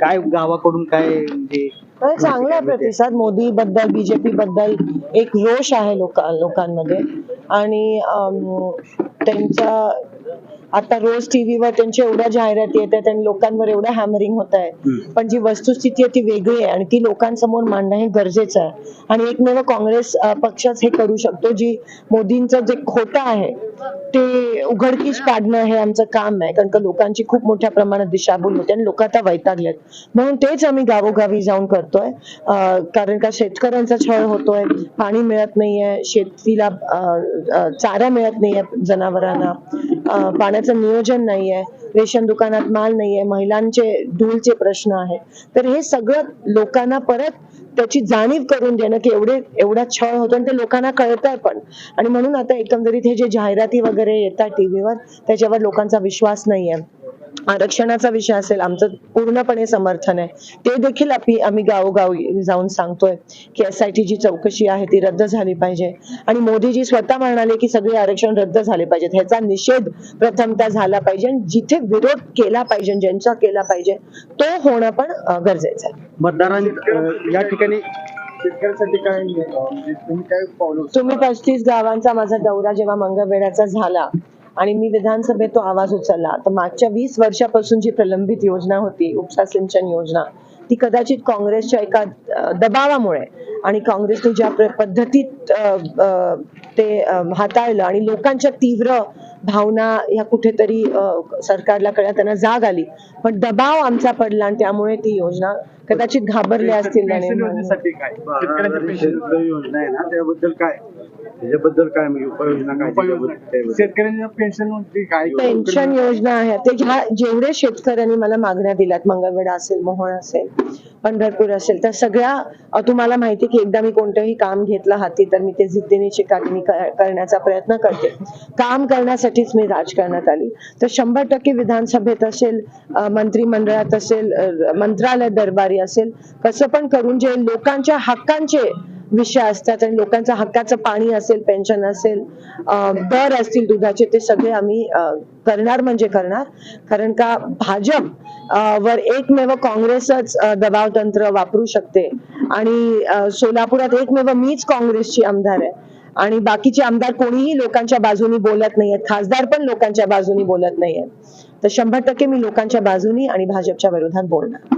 काय गावाकडून काय म्हणजे तर चांगला प्रतिसाद मोदी बद्दल बीजेपी बद्दल एक रोष आहे लोक लोकांमध्ये. आणि त्यांचा आता रोज टीव्हीवर त्यांच्या एवढ्या जाहिराती येतात आणि लोकांवर एवढं हॅमरिंग होत आहे. पण जी वस्तुस्थिती आहे ती वेगळी आहे आणि ती लोकांसमोर मांडणं हे गरजेचं आहे. आणि एकमेव काँग्रेस पक्षच हे करू शकतो जी मोदींचं जे खोटं आहे ते उघडकीस काढणं हे आमचं काम आहे. कारण का लोकांची खूप मोठ्या प्रमाणात दिशाभूल होते आणि लोक आता वैतागलेत. म्हणून तेच आम्ही गावोगावी जाऊन करतोय. कारण का शेतकऱ्यांचा छळ होतोय. पाणी मिळत नाहीये. शेतीला चारा मिळत नाहीये जनावरांना. पाण्याचं नियोजन नाहीये. रेशन दुकानात माल नाहीये. महिलांचे धूलचे प्रश्न आहेत. तर हे सगळं लोकांना परत त्याची जाणीव करून देणं की एवढे एवढा छळ होतो आणि ते लोकांना कळत आहे पण. आणि म्हणून आता एकंदरीत हे जे जाहिराती वगैरे येतात टीव्हीवर त्याच्यावर लोकांचा विश्वास नाहीये. आरक्षणाचा विषय असेल आमचं पूर्णपणे समर्थन आहे. ते देखील आम्ही आम्ही गावोगावी जाऊन सांगतोय की एस आय ची चौकशी आहे ती रद्द झाली पाहिजे. आणि मोदीजी स्वतः म्हणाले की सगळे आरक्षण रद्द झाले पाहिजेत. ह्याचा निषेध प्रथमतः झाला पाहिजे आणि जिथे विरोध केला पाहिजे ज्यांचा केला पाहिजे तो होणं पण गरजेचं आहे. मतदारां अं, या ठिकाणी शेतकऱ्यांसाठी काय म्हणजे तुम्ही काय तुम्ही पस्तीस गावांचा माझा दौरा जेव्हा मंगळवेढ्याचा झाला आणि मी विधानसभेत तो आवाज उचलला. तर मागच्या वीस वर्षापासून जी प्रलंबित योजना होती उपसा सिंचन योजना ती कदाचित काँग्रेसच्या एका दबावामुळे आणि काँग्रेसने ज्या पद्धतीत ते हाताळलं आणि लोकांच्या तीव्र भावना ह्या कुठेतरी सरकारला कळल्या त्यांना जाग आली. पण दबाव आमचा पडला आणि त्यामुळे ती योजना कदाचित घाबरल्या असतील त्याबद्दल काय? त्याच्याबद्दल काय म्हणजे उपाययोजना काय शेतकऱ्यांच्या पेन्शन काय पेन्शन योजना आहे. ते ज्या जेवढे शेतकऱ्यांनी मला मागण्या दिल्यात मंगळवेढा असेल मोहोळ असेल पंढरपूर असेल तर सगळ्या अ, तुम्हाला माहिती की एकदा मी कोणतंही काम घेतलं हाती तर मी ते जिद्दीने चिकाटीने क- करण्याचा प्रयत्न करते. काम करण्यासाठीच मी राजकारणात आली. तर शंभर टक्के विधानसभेत असेल अ, मंत्रिमंडळात असेल अ, मंत्रालय दरबारी असेल कसं पण करून जे लोकांच्या हक्कांचे विषय असतात आणि लोकांचा हक्काचं पाणी असेल पेन्शन असेल दर असतील दुधाचे ते सगळे आम्ही करणार म्हणजे करणार. कारण का भाजप वर एकमेव काँग्रेसच दबाव तंत्र वापरू शकते. आणि सोलापुरात एकमेव मीच काँग्रेसची आमदार आहे. आणि बाकीचे आमदार कोणीही लोकांच्या बाजूनी बोलत नाहीयेत. खासदार पण लोकांच्या बाजूनी बोलत नाहीयेत. तर शंभर टक्के मी लोकांच्या बाजूनी आणि भाजपच्या विरोधात बोलणार.